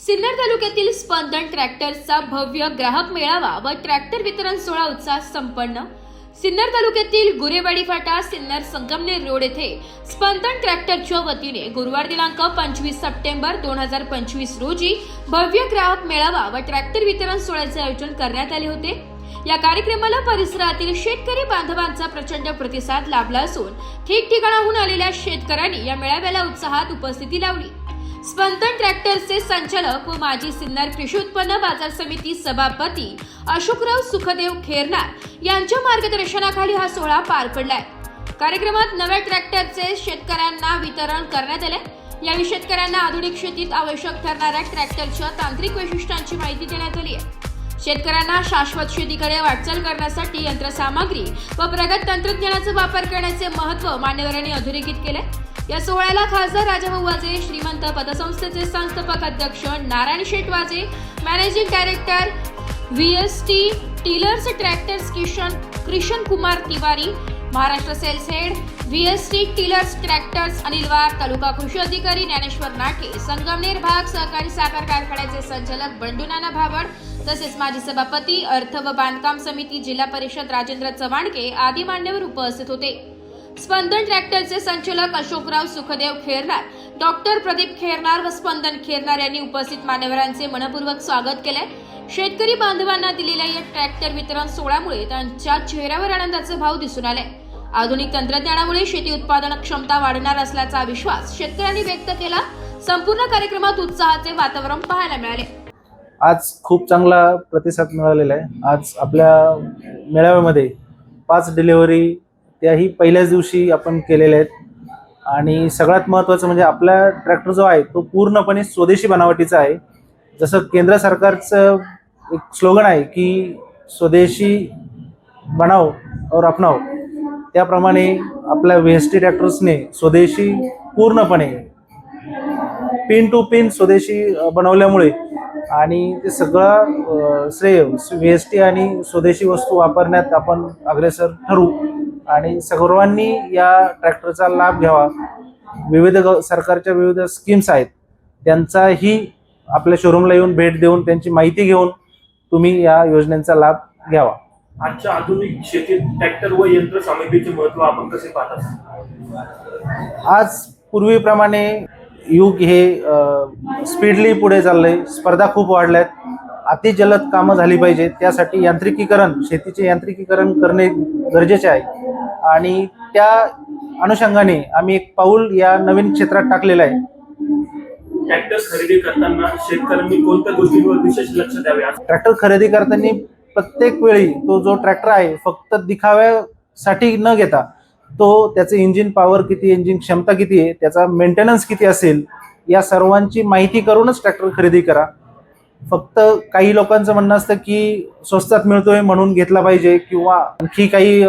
सिन्नर तालुक्यातील स्पंदन ट्रॅक्टर्सचा भव्य ग्राहक मेळावा व ट्रॅक्टर वितरण सोहळा उत्साह संपन्न. सिन्नर तालुक्यातील गुरेवाडी फाटा सिन्नर संगमनेर रोड येथे स्पंदन ट्रॅक्टरच्या वतीने गुरुवार दिनांक पंचवीस सप्टेंबर दोन हजार पंचवीस रोजी भव्य ग्राहक मेळावा व ट्रॅक्टर वितरण सोहळ्याचे आयोजन करण्यात आले होते. या कार्यक्रमाला परिसरातील शेतकरी बांधवांचा प्रचंड प्रतिसाद लाभला असून ठिकठिकाणाहून आलेल्या शेतकऱ्यांनी या मेळाव्याला उत्साहात उपस्थिती लावली. स्पंदन ट्रॅक्टर्सचे संचालक व माजी सिन्नर कृषी उत्पन्न बाजार समिती सभापती अशोकराव सुखदेव खेरनार यांच्या मार्गदर्शनाखाली हा सोहळा पार पडलाय. कार्यक्रमात नव्या ट्रॅक्टरचे शेतकऱ्यांना वितरण करण्यात आले. यावेळी शेतकऱ्यांना आधुनिक शेतीत आवश्यक ठरणाऱ्या ट्रॅक्टरच्या तांत्रिक वैशिष्ट्यांची माहिती देण्यात आली आहे. शेतकऱ्यांना शाश्वत शेतीकडे वाटचाल करण्यासाठी यंत्रसामग्री व प्रगत तंत्रज्ञानाचा वापर करण्याचे महत्त्व मान्यवरांनी अधोरेखित केले या सोहळ्याला खासदार राजाभाऊ वाजे श्रीमंत पतसंस्थेचे संस्थापक अध्यक्ष Narayan Sheth Waje managing director V S T tillers tractors Kishan Krishna Kumar Tiwari Maharashtra sales head V S T tillers tractors Anilwar taluka कृषी अधिकारी ज्ञानेश्वर नाटे संगमनेर भाग सहकारी साखर कारखान्याचे संचालक बंडू नाना भावड तसेच माजी सभापती अर्थ व बांधकाम समिती जिल्हा परिषद राजेंद्र चव्हाणके आदी मान्यवर उपस्थित होते. स्पंदन ट्रॅक्टरचे संचालक अशोकराव सुखदेव खेरनार डॉक्टर प्रदीप खेरनार व स्पंदन खेरनार यांनी उपस्थित मान्यवरांचे मनपूर्वक स्वागत केले. शेतकरी बांधवांना दिलेल्या या ट्रॅक्टर वितरण सोहळ्यामुळे त्यांच्या चेहऱ्यावर आनंदाचे भाव दिसून आले. आधुनिक तंत्रज्ञानामुळे शेती उत्पादन क्षमता वाढणार असल्याचा विश्वास शेतकऱ्यांनी व्यक्त केला. संपूर्ण कार्यक्रमात उत्साहाचे वातावरण पाहायला मिळाले. आज खूप चांगला प्रतिसाद मिळालेला आहे. आज आपल्या मेळाव्यामध्ये पाच डिलेवरी त्याही पहिल्याच दिवशी आपण केलेल्या आहेत. आणि सगळ्यात महत्त्वाचं म्हणजे आपला ट्रॅक्टर जो आहे तो पूर्णपणे स्वदेशी बनावटीचा आहे. जसं केंद्र सरकारचं एक स्लोगन आहे की स्वदेशी बनाव और अपनाव. त्याप्रमाणे आपल्या व्ही एस टी ट्रॅक्टर्सने स्वदेशी पूर्णपणे पिन टू पिन स्वदेशी बनवल्यामुळे आणि ते सगळं श्रेय व्ही एस टी आणि स्वदेशी वस्तू वापरण्यात आपण अग्रेसर ठरू. आणि सर्वांनी या ट्रॅक्टरचा लाभ घ्यावा. विविध सरकारच्या विविध स्कीम्स आहेत. त्यांचाही आपल्या शोरूमला येऊन भेट देऊन त्यांची माहिती घेऊन तुम्ही या योजनेचा लाभ घ्यावा. आजच्या आधुनिक शेतीत ट्रॅक्टर व यंत्र सामग्रीचे महत्त्व आपण कसे पाहतात आज पूर्वीप्रमाणे युग हे स्पीडली पुढे चाललंय. स्पर्धा खूप वाढल्यात. अति जलद कामं झाली पाहिजे त्यासाठी यांत्रिकीकरण शेतीचे यांत्रिकीकरण करणे गरजेचे आहे. आणि त्या अनुषंगाने आम्ही एक पाऊल या नवीन क्षेत्रात टाकलेलं आहे. ट्रॅक्टर खरेदी करताना शेतकऱ्यांनी कोणत्या गोष्टींवर विशेष लक्ष द्यावे? ट्रॅक्टर खरेदी करताना प्रत्येक वेळी तो जो ट्रॅक्टर आहे फक्त दिखाव्यासाठी न घेता तो त्याचे इंजिन पॉवर किती इंजिन क्षमता किती आहे त्याचा मेंटेनन्स किती असेल या सर्वांची माहिती करूनच ट्रॅक्टर खरेदी करा. फक्त काही लोकांचं म्हणणं असतं की स्वस्तात मिळतोय म्हणून घेतला पाहिजे किंवा आणखी काही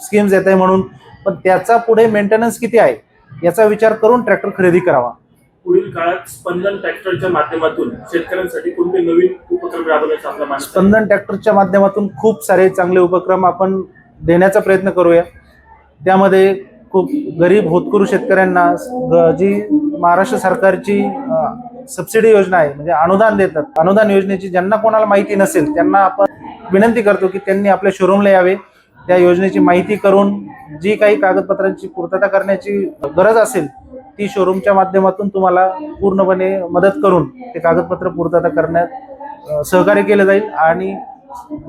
स्कीम्स येत आहे म्हणून. पण त्याचा पुढे मेंटेनन्स किती आहे? याचा विचार करून ट्रॅक्टर खरेदी करावा. पुढील काळात स्पंदन ट्रॅक्टरच्या माध्यमातून शेतकऱ्यांसाठी कोणते नवीन उपक्रम राबवण्याचा आपला? स्पंदन ट्रॅक्टरच्या माध्यमातून खूप सारे चांगले उपक्रम आपण देण्याचा प्रयत्न करूया. त्यामध्ये खूप गरीब होतकरू शेतकऱ्यांना जी महाराष्ट्र सरकारची सबसिडी योजना आहे म्हणजे अनुदान देतात. अनुदान योजनेची ज्यांना कोणाला माहिती नसेल त्यांना आपण विनंती करतो की त्यांनी आपल्या शोरूमला यावे. त्या योजनेची माहिती करून जी काही कागदपत्रांची पूर्तता करण्याची गरज असेल ती शोरूमच्या माध्यमातून तुम्हाला पूर्णपणे मदत करून ते कागदपत्र पूर्तता करण्यात सहकार्य केलं जाईल आणि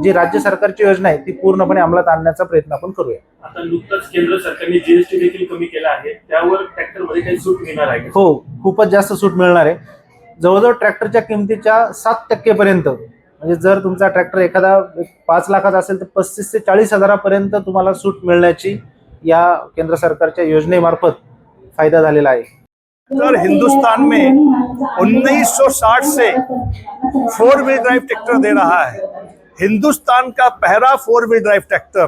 जी राज्य सरकारची योजना आहे ती पूर्णपणे अंमलात आणण्याचा प्रयत्न आपण करूया. आता नुकताच केंद्र सरकारने जीएसटी देखील कमी केला आहे. त्यावर ट्रॅक्टरमध्ये काही सूट मिळणार आहे? हो खूपच जास्त सूट मिळणार आहे. जवळजवळ ट्रॅक्टरच्या किमतीच्या सात टक्केपर्यंत म्हणजे जर तुमचा ट्रॅक्टर एखादा पाच लाखाचा असेल तर पस्तीस ते चाळीस हजारापर्यंत तुम्हाला सूट मिळण्याची या केंद्र सरकारच्या योजनेमार्फत फ़ायदा झालेला आहे. ट्रैक्टर हिंदुस्तान में 1960 से फोर व्हील ड्राइव ट्रैक्टर दे रहा है। हिंदुस्तान का पहला फोर व्हील ड्राइव ट्रैक्टर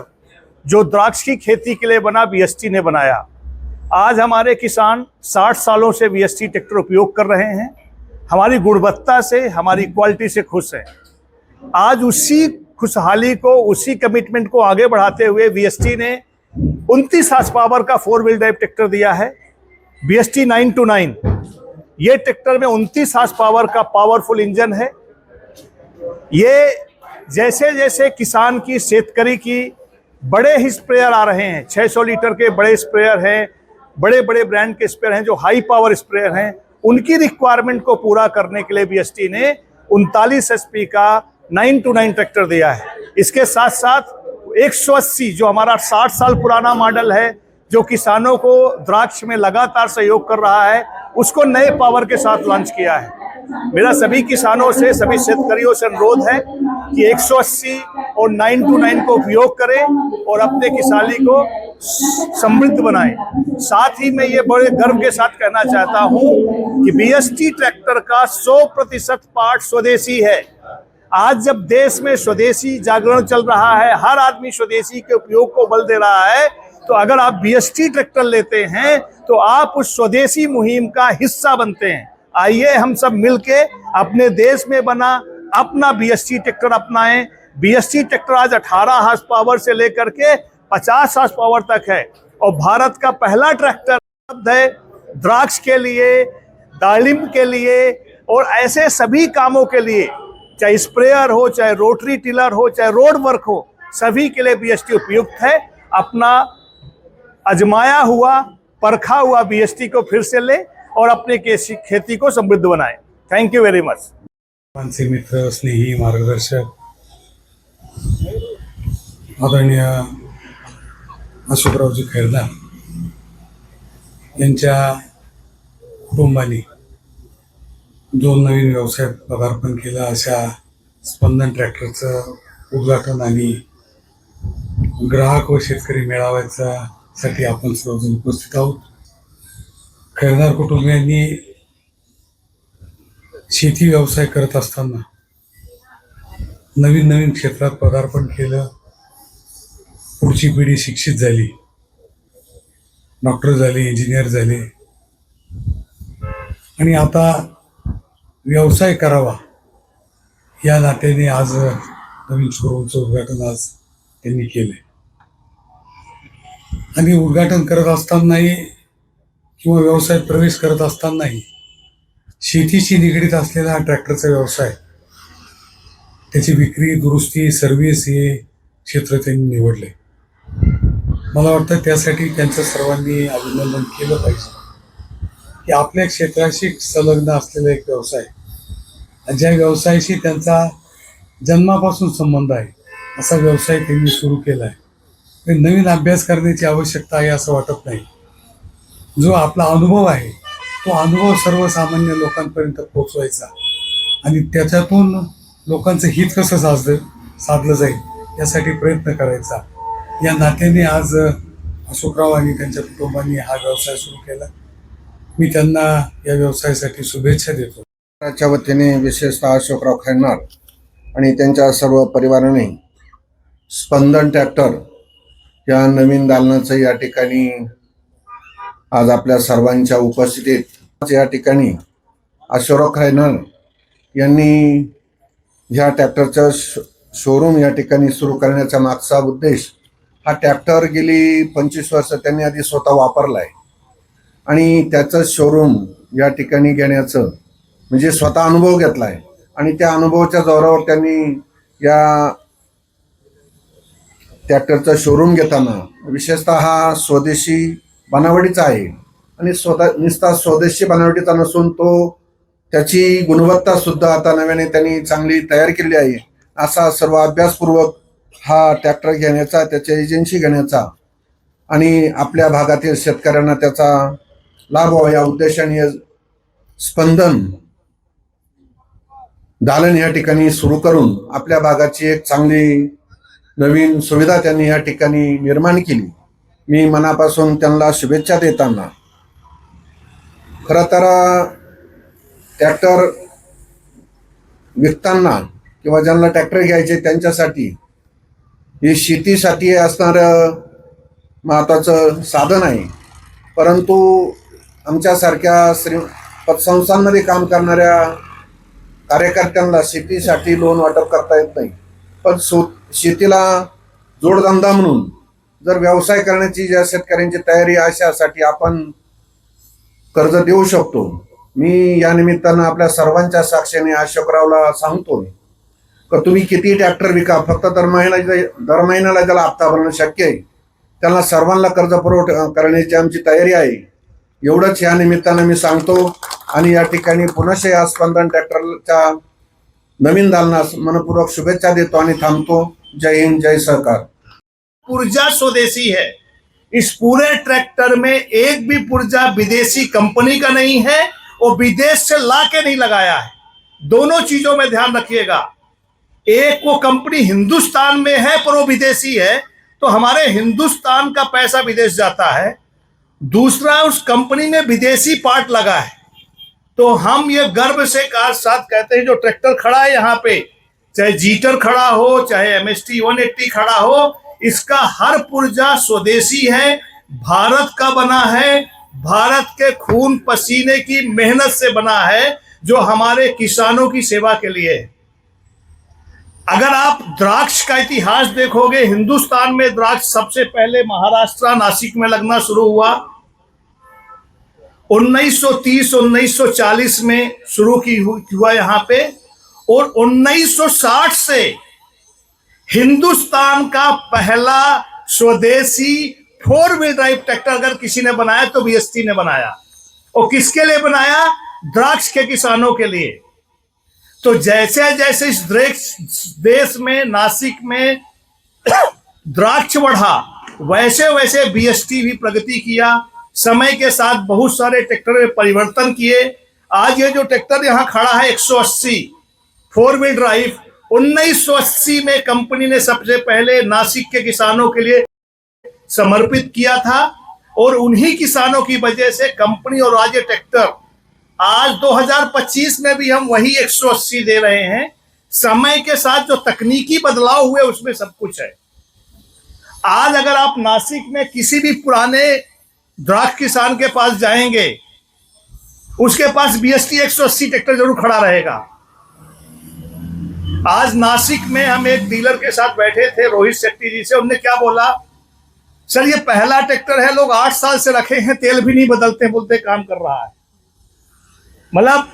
जो द्राक्ष की खेती के लिए बना बीएसटी ने बनाया। आज हमारे किसान 60 सालों से बीएसटी ट्रैक्टर उपयोग कर रहे हैं। हमारी गुणवत्ता से, हमारी क्वालिटी से खुश हैं। आज उसी खुशहाली को, उसी कमिटमेंट को आगे बढ़ाते हुए बीएसटी ने उनतीस हार्स पावर का फोर व्हील ड्राइव ट्रैक्टर दिया है। B S T nine two nine ये ट्रैक्टर में 29 हार्स पावर का पावरफुल इंजन है। ये जैसे जैसे किसान की, शेतकरी की बड़े ही स्प्रेयर आ रहे हैं। 600 लीटर के बड़े स्प्रेयर हैं बड़े बड़े ब्रांड के स्प्रेयर हैं, जो हाई पावर स्प्रेयर हैं। उनकी रिक्वायरमेंट को पूरा करने के लिए बीएसटी ने उनतालीस एचपी का नाइन टू नाइन ट्रैक्टर दिया है। इसके साथ साथ 180 जो हमारा 60 साल पुराना मॉडल है, जो किसानों को द्राक्ष में लगातार सहयोग कर रहा है, उसको नए पावर के साथ लॉन्च किया है। मेरा सभी किसानों से, सभी शेतकरियों से अनुरोध है कि 180 और 929 को उपयोग करें और अपने किसानी को समृद्ध बनाएँ। साथ ही मैं ये बड़े गर्व के साथ कहना चाहता हूँ कि बीएसटी ट्रैक्टर का 100 प्रतिशत पार्ट स्वदेशी है। आज जब देश में स्वदेशी जागरण चल रहा है, हर आदमी स्वदेशी के उपयोग को बल दे रहा है तो अगर आप बीएसटी ट्रैक्टर लेते हैं तो आप उस स्वदेशी मुहिम का हिस्सा बनते हैं। आइए हम सब मिलके अपने देश में बना, अपना बीएसटी ट्रैक्टर अपनाएँ। बीएसटी ट्रैक्टर आज 18 हार्स पावर से लेकर के 50 हार्स पावर तक है। और भारत का पहला ट्रैक्टर उपलब्ध है द्राक्ष के लिए दालिम के लिए और ऐसे सभी कामों के लिए। चाहे स्प्रेयर हो चाहे रोटरी टिलर हो चाहे रोड वर्क हो सभी के लिए बीएसटी उपयुक्त है। अपना अजमाया हुआ परखा हुआ बीएसटी को फिर से ले और अपने केसी- खेती को समृद्ध बनाए। थैंक यू वेरी मच मानसी मित्र स्नेही मार्गदर्शक आदरणीय अशोकरावजी खैरदार यांच्या कुटुंबाने दोन नवीन व्यवसायात पदार्पण केलं अशा स्पंदन ट्रॅक्टरचं उद्घाटन आणि ग्राहक व शेतकरी मेळाव्याचा साठी आपण सर्वजण उपस्थित आहोत. खैरदार कुटुंबियांनी शेती व्यवसाय करत असताना नवीन नवीन क्षेत्रात पदार्पण केलं. पुढची पिढी शिक्षित झाली. डॉक्टर झाले इंजिनियर झाले. आणि आता व्यवसाय करावा. या नात्याने आज नवीन शोरूमचं उद्घाटन आज त्यांनी केलंय. आणि उद्घाटन करत असतानाही किंवा व्यवसायात प्रवेश करत असतानाही शेतीशी निगडीत असलेला हा ट्रॅक्टरचा व्यवसाय त्याची विक्री दुरुस्ती सर्व्हिस हे क्षेत्र त्यांनी निवडले मला वाटतं त्यासाठी त्यांचं सर्वांनी अभिनंदन केलं पाहिजे. की आपल्या क्षेत्राशी संलग्न असलेला एक व्यवसाय. ज्या व्यवसायाशी त्यांचा जन्मापासून संबंध आहे असा व्यवसाय त्यांनी सुरू केला आहे. नवीन अभ्यास करण्याची आवश्यकता आहे असं वाटत नाही. जो आपला अनुभव आहे तो अनुभव सर्वसामान्य लोकांपर्यंत पोचवायचा आणि त्याच्यातून लोकांचं हित कसं साधलं साधलं जाईल यासाठी प्रयत्न करायचा. या नात्याने आज अशोकराव आणि त्यांच्या कुटुंबांनी हा व्यवसाय सुरू केला. मी त्यांना या व्यवसायासाठी शुभेच्छा देतो. च्या वतीने विशेषतः अशोकराव खैनार आणि त्यांच्या सर्व परिवाराने स्पंदन ट्रॅक्टर या नवीन दालनाचं या ठिकाणी आज आपल्या सर्वांच्या उपस्थितीत या ठिकाणी अशोकराव खैनार यांनी ह्या ट्रॅक्टरचं शो शोरूम या ठिकाणी सुरू करण्याचा मागचा उद्देश हा ट्रॅक्टर गेली पंचवीस वर्ष त्यांनी आधी स्वतः वापरला आहे आणि त्याचं शोरूम या ठिकाणी घेण्याचं म्हणजे स्वतः अनुभव घेतला आहे आणि त्या अनुभवाच्या जोरावर त्यांनी या ट्रॅक्टरचं शोरूम घेताना विशेषतः हा स्वदेशी बनावटीचा आहे. आणि स्वतः निस्ता स्वदेशी बनावटीचा नसून तो त्याची गुणवत्ता सुद्धा आता नव्याने त्यांनी चांगली तयार केली आहे. असा सर्व अभ्यासपूर्वक हा ट्रॅक्टर घेण्याचा त्याच्या एजन्सी घेण्याचा आणि आपल्या भागातील शेतकऱ्यांना त्याचा लाभ व्हावा या उद्देशाने स्पंदन दालन या ठिकाणी सुरू करून आपल्या भागाची एक चांगली नवीन सुविधा त्यांनी या ठिकाणी निर्माण केली. मी मनापासून त्यांना शुभेच्छा देताना खरं तर ट्रॅक्टर विकताना किंवा ज्यांना ट्रॅक्टर घ्यायचे त्यांच्यासाठी हे शेतीसाठी असणारं महत्वाचं साधन आहे. परंतु आमच्यासारख्या श्री पतसंस्थांमध्ये काम करणाऱ्या कार्यकर्त्यांना शेतीसाठी लोन वाटप करता येत नाही. पण सो शेतीला जोडधंदा म्हणून जर व्यवसाय करण्याची ज्या शेतकऱ्यांची तयारी अशासाठी आपण कर्ज देऊ शकतो. मी या निमित्तानं आपल्या सर्वांच्या साक्षीने अशोकरावला सांगतो का तुम्ही किती ट्रॅक्टर विका फक्त दर महिना दर महिन्याला ज्याला हप्ता भरणं शक्य आहे त्यांना सर्वांना कर्ज पुरवठा करण्याची आमची तयारी आहे. एवढंच या निमित्तानं मी सांगतो. आणि या ठिकाणी पुनश्च या स्पंदन ट्रॅक्टरच्या नवीन दालनास मनपूर्वक शुभेच्छा देतो आणि थांबतो. जय हिंद, जय सहकार पुर्जा स्वदेशी है। इस पूरे ट्रैक्टर में एक भी पुर्जा विदेशी कंपनी का नहीं है और विदेश से ला के नहीं लगाया है। दोनों चीज़ों में ध्यान रखिएगा। एक वो कंपनी हिंदुस्तान में है, पर वो विदेशी है। तो हमारे हिंदुस्तान का पैसा विदेश जाता है। दूसरा उस कंपनी में विदेशी पार्ट लगा है। तो हम ये गर्व से साथ कहते हैं, जो ट्रैक्टर खड़ा है यहाँ पे, चाहे जीटर खड़ा हो, चाहे M S T one eighty खड़ा हो, इसका हर पुर्जा स्वदेशी है, भारत का बना है, भारत के खून पसीने की मेहनत से बना है, जो हमारे किसानों की सेवा के लिए है। अगर आप द्राक्ष का इतिहास देखोगे, हिंदुस्तान में द्राक्ष सबसे पहले महाराष्ट्र, नासिक में लगना शुरू हुआ। 1930-1940 में शुरू की हुआ यहाँ पे, और 1960 से हिंदुस्तान का पहला स्वदेशी फोर व्हील ड्राइव ट्रैक्टर अगर किसी ने बनाया तो बीएसटी ने बनाया। और किसके लिए बनाया? द्राक्ष के किसानों के लिए। तो जैसे जैसे इस देश में, नासिक में द्राक्ष बढ़ा वैसे वैसे बीएसटी भी प्रगति किया समय के साथ बहुत सारे ट्रैक्टर में परिवर्तन किए। आज ये जो ट्रैक्टर यहाँ खड़ा है 180 फोर व्हील ड्राइव 1980 में कंपनी ने सबसे पहले नासिक के किसानों के लिए समर्पित किया था और उन्हीं किसानों की वजह से कंपनी और आज ये ट्रैक्टर, आज 2025 में भी हम वही 180 दे रहे हैं। समय के साथ जो तकनीकी बदलाव हुए, उसमें सब कुछ है। आज अगर आप नासिक में किसी भी पुराने द्राक्ष किसान के पास जाएँगे, उसके पास बीएसटी 180 ट्रैक्टर ज़रूर खड़ा रहेगा। आज नासिक में हम एक डीलर के साथ बैठे थे, रोहित शेट्टी जी से, उनने क्या बोला, सर, ये पहला ट्रैक्टर है, लोग आठ साल से रखे हैं, तेल भी नहीं बदलते, बोलते काम कर रहा है। मतलब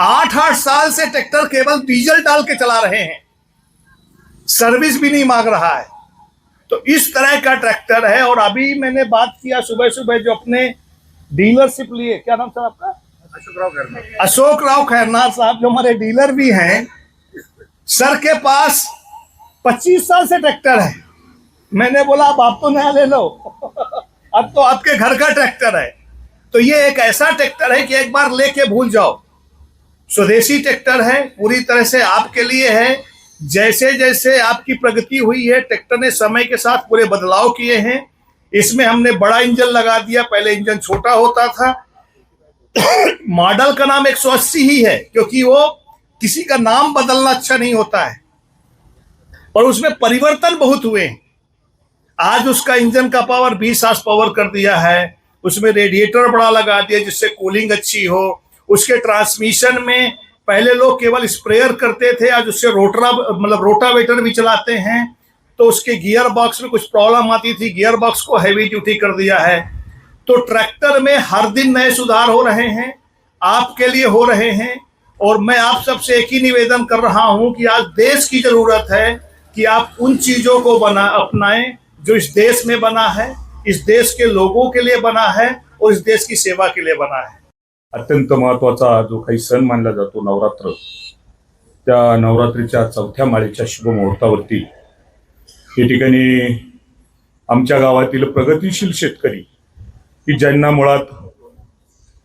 आठ आठ साल से ट्रैक्टर केवल डीजल डाल के चला रहे हैं, सर्विस भी नहीं मांग रहा है। तो इस तरह का ट्रैक्टर है और अभी मैंने बात किया सुबह सुबह जो अपने डीलरशिप लिए क्या नाम सर आपका? अशोक राव खैरनार। साहब जो हमारे डीलर भी हैं सर के पास 25 साल से ट्रैक्टर है। मैंने बोला अब आप तो नया ले लो। अब तो आपके घर का ट्रैक्टर है। तो ये एक ऐसा ट्रैक्टर है कि एक बार लेके भूल जाओ। स्वदेशी ट्रैक्टर है पूरी तरह से आपके लिए है। जैसे जैसे आपकी प्रगति हुई है, ट्रैक्टर ने समय के साथ पूरे बदलाव किए हैं। इसमें हमने बड़ा इंजन लगा दिया। पहले इंजन छोटा होता था। मॉडल का नाम 180 ही है, क्योंकि वो किसी का नाम बदलना अच्छा नहीं होता है। और उसमें परिवर्तन बहुत हुए हैं। आज उसका इंजन का पावर 20 हार्स पावर कर दिया है। उसमें रेडिएटर बड़ा लगा दिया, जिससे कूलिंग अच्छी हो। उसके ट्रांसमिशन में पहले लोग केवल स्प्रेयर करते थे, आज उससे रोटरा मतलब रोटावेटर भी चलाते हैं तो उसके गियर बॉक्स में कुछ प्रॉब्लम आती थी, गियर बॉक्स को हैवी ड्यूटी कर दिया है। तो ट्रैक्टर में हर दिन नए सुधार हो रहे हैं, आपके लिए हो रहे हैं, और मैं आप सबसे एक ही निवेदन कर रहा हूँ कि आज देश की ज़रूरत है कि आप उन चीज़ों को बना, अपनाएँ जो इस देश में बना है, इस देश के लोगों के लिए बना है, और इस देश की सेवा के लिए बना है। अत्यंत महत्त्वाचा जो काही सण मानला जातो नवरात्र त्या नवरात्रीच्या चौथ्या माळेच्या शुभ मुहूर्तावरती या ठिकाणी आमच्या गावातील प्रगतिशील शेतकरी की ज्यांना मुळात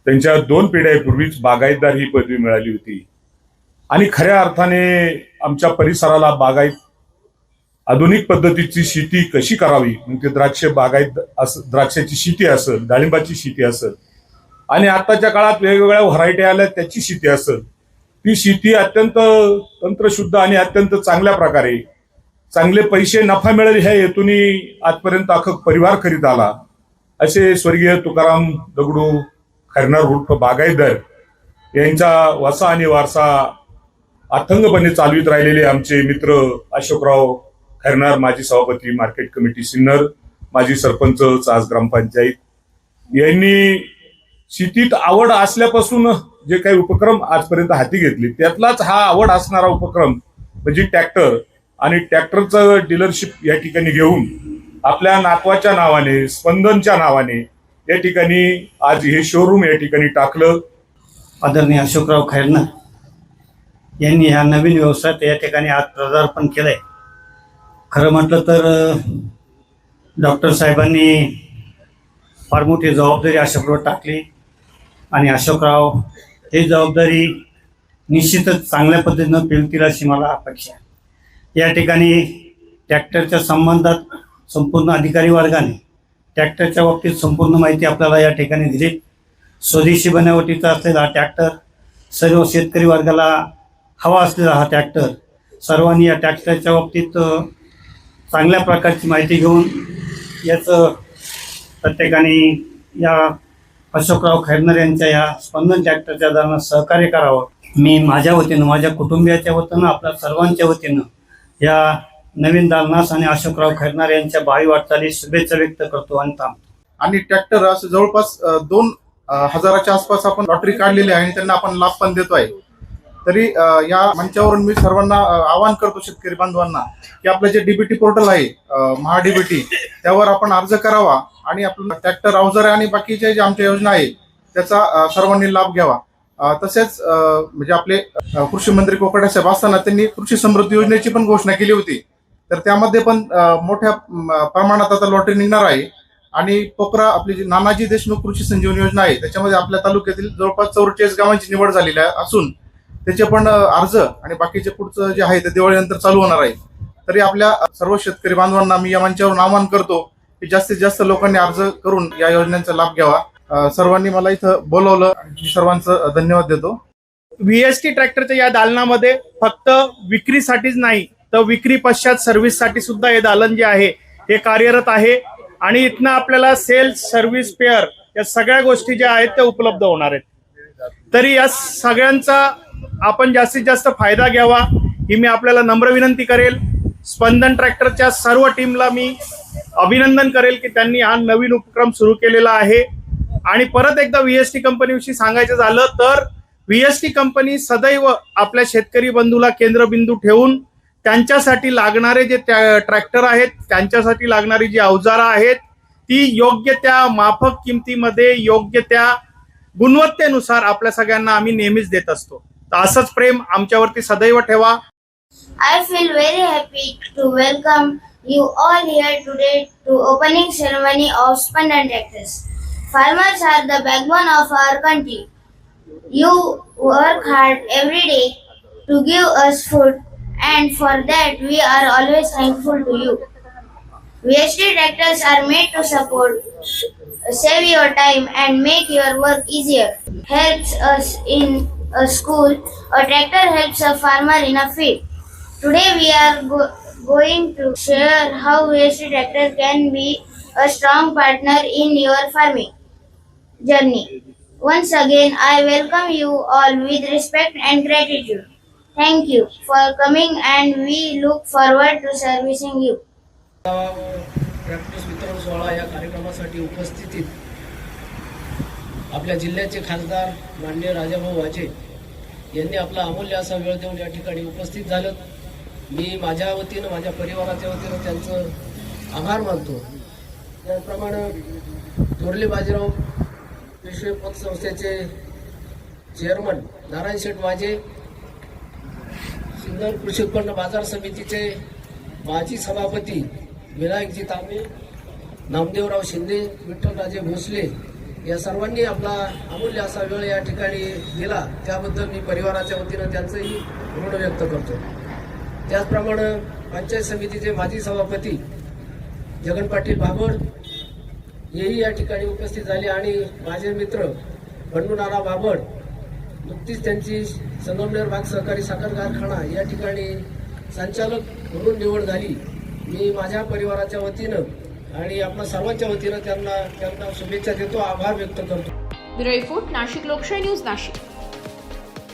त्यांच्या दोन पिढ्यापूर्वीच बागायतदार ही पदवी मिळाली होती आणि खऱ्या अर्थाने आमच्या परिसराला बागायत आधुनिक पद्धतीची शेती कशी करावी? म्हणजे द्राक्ष बागायत असं द्राक्षाची शेती असेल डाळिंबाची शेती असेल आणि आताच्या काळात वेगवेगळ्या व्हरायटी आल्या त्याची शेती असेल. ती शेती अत्यंत तंत्रशुद्ध आणि अत्यंत चांगल्या प्रकारे. चांगले पैसे नफा मिळेल ह्या हेतून आजपर्यंत अख्खा परिवार करीत आला. असे स्वर्गीय तुकाराम दगडू खैरनार उर्फ बागायदर यांचा वसा आणि वारसा अथंगपणे चालवित राहिलेले आमचे मित्र अशोकराव खैरनार माजी सभापती मार्केट कमिटी सिन्नर माजी सरपंच चास ग्रामपंचायत यांनी शेतीत आवड असल्यापासून जे काही उपक्रम आजपर्यंत हाती घेतले त्यातलाच हा आवड असणारा उपक्रम म्हणजे ट्रॅक्टर. आणि ट्रॅक्टरचं डीलरशिप या ठिकाणी घेऊन आपल्या नातवाच्या नावाने स्पंदनच्या नावाने या ठिकाणी आज हे शोरूम या ठिकाणी टाकलं. आदरणीय अशोकराव खैरना यांनी ह्या नवीन व्यवसायात या ठिकाणी आज प्रदार्पण केलं आहे खरं म्हटलं तर डॉक्टर साहेबांनी फार मोठी जबाबदारी अशोकराव टाकली. आणि अशोकराव ही जबाबदारी निश्चितच चांगल्या पद्धतीनं पेलतील अशी मला अपेक्षा आहे. या ठिकाणी ट्रॅक्टरच्या संबंधात संपूर्ण अधिकारी वर्गाने ट्रॅक्टरच्या बाबतीत संपूर्ण माहिती आपल्याला या ठिकाणी दिली. स्वदेशी बनावटीचा असलेला हा ट्रॅक्टर सर्व शेतकरी वर्गाला हवा असलेला हा ट्रॅक्टर सर्वांनी या ट्रॅक्टरच्या बाबतीत चांगल्या प्रकारची माहिती घेऊन याचं प्रत्येकाने या अशोकराव खैरनर यांच्या या स्पंदन ट्रॅक्टरच्या दरानं सहकार्य करावं. मी माझ्या वतीनं माझ्या कुटुंबियाच्या वतीनं आपल्या सर्वांच्या वतीनं या नवीन दालनास आणि अशोकराव खैरनार यांच्या भावी वाटचाली शुभेच्छा व्यक्त करतो आणि थांबतो. आणि ट्रॅक्टर असं जवळपास दोन हजाराच्या आसपास आपण लॉटरी काढलेली आहे आणि त्यांना आपण लाभ पण देतो आहे तरी या मंचावरून मी सर्वांना आवाहन करतो शेतकरी बांधवांना की आपलं जे डीबीटी पोर्टल आहे महाडीबीटी त्यावर आपण अर्ज करावा आणि आपलं ट्रॅक्टर अवजारे आणि बाकीच्या ज्या आमच्या योजना आहे त्याचा सर्वांनी लाभ घ्यावा. तसेच म्हणजे आपले कृषी मंत्री कोकडे साहेब असताना त्यांनी कृषी समृद्धी योजनेची पण घोषणा केली होती. तर त्यामध्ये पण मोठ्या प्रमाणात आता लॉटरी निघणार आहे आणि पोकरा आपली जी नानाजी देशमुख कृषी संजीवनी योजना आहे त्याच्यामध्ये आपल्या तालुक्यातील जवळपास चौवेचाळीस गावांची निवड झालेली आहे असून त्याचे पण अर्ज आणि बाकीचे पुढचं जे आहे ते दिवाळीनंतर चालू होणार आहे. तरी आपल्या सर्व शेतकरी बांधवांना मी या मंचावरून आवाहन करतो की जास्तीत जास्त लोकांनी अर्ज करून या योजनेचा लाभ घ्यावा. सर्वांनी मला इथं बोलवलं आणि मी सर्वांचं धन्यवाद देतो. व्हीएसटी ट्रॅक्टरच्या या दालनामध्ये फक्त विक्रीसाठीच नाही तर विक्री पश्चात सर्व्हिससाठी सुद्धा हे दालन जे आहे हे कार्यरत आहे. आणि इथनं आपल्याला सेल्स सर्व्हिस पेअर या सगळ्या गोष्टी ज्या आहेत त्या उपलब्ध होणार आहेत. तरी या सगळ्यांचा आपण जास्तीत जास्त फायदा घ्यावा ही मी आपल्याला नम्र विनंती करेल. स्पंदन ट्रॅक्टरच्या सर्व टीमला मी अभिनंदन करेल की त्यांनी हा नवीन उपक्रम सुरू केलेला आहे. आणि परत एकदा व्हीएसटी कंपनीविषयी सांगायचं झालं तर व्हीएसटी कंपनी सदैव आपल्या शेतकरी बंधूला केंद्रबिंदू ठेवून त्यांच्यासाठी लागणारे जे ट्रॅक्टर आहेत त्यांच्यासाठी लागणारी जी अवजारं आहेत ती योग्य त्या माफक किमतीमध्ये योग्य त्या गुणवत्तेनुसार आपल्या सगळ्यांना आम्ही नेहमीच देत असतो. असंच प्रेम आमच्यावरती सदैव ठेवा I feel very happy to welcome you all here today to opening ceremony of Spandan Tractors. Farmers are the backbone of our country. You work hard every day to give us food and for that we are always thankful to you. VST tractors are made to support, save your time and make your work easier. Helps us in a school, a tractor helps a farmer in a field. Today we are go- going to share how VST tractor can be a strong partner in your farming journey. Once again, I welcome you all with respect and gratitude. Thank you for coming and we look forward to servicing you. Tractors वितरण सोहळा या कार्यक्रमासाठी उपस्थितीत आपल्या जिल्ह्याचे खासदार माननीय राजाभाऊ वाजे यांनी आपला अमूल्य असा वेळ देऊन या ठिकाणी उपस्थित झालं. मी माझ्या वतीनं माझ्या परिवाराच्या वतीनं त्यांचं आभार मानतो. त्याचप्रमाणे थोरले बाजीराव पेशवे पतसंस्थेचे चेअरमन नारायण शेठ वाजे सिन्नर कृषी उत्पन्न बाजार समितीचे माजी सभापती विनायकजी तांबे नामदेवराव शिंदे विठ्ठलराजे भोसले या सर्वांनी आपला अमूल्य असा वेळ या ठिकाणी दिला. त्याबद्दल मी परिवाराच्या वतीनं त्यांचंही ऋण व्यक्त करतो. त्याचप्रमाणे पंचायत समितीचे माजी सभापती जगन पाटील बाबर हेही या ठिकाणी उपस्थित झाले आणि माझे मित्र बंडू नाना बाबड नुकतीच त्यांची संगमनेर भाग सहकारी साखर कारखाना या ठिकाणी संचालक म्हणून निवड झाली. मी माझ्या परिवाराच्या वतीनं आणि आपण सर्वांच्या वतीनं त्यांना त्यांना शुभेच्छा देतो आभार व्यक्त करतो. ब्युरो रिपोर्ट नाशिक लोकशाही न्यूज नाशिक.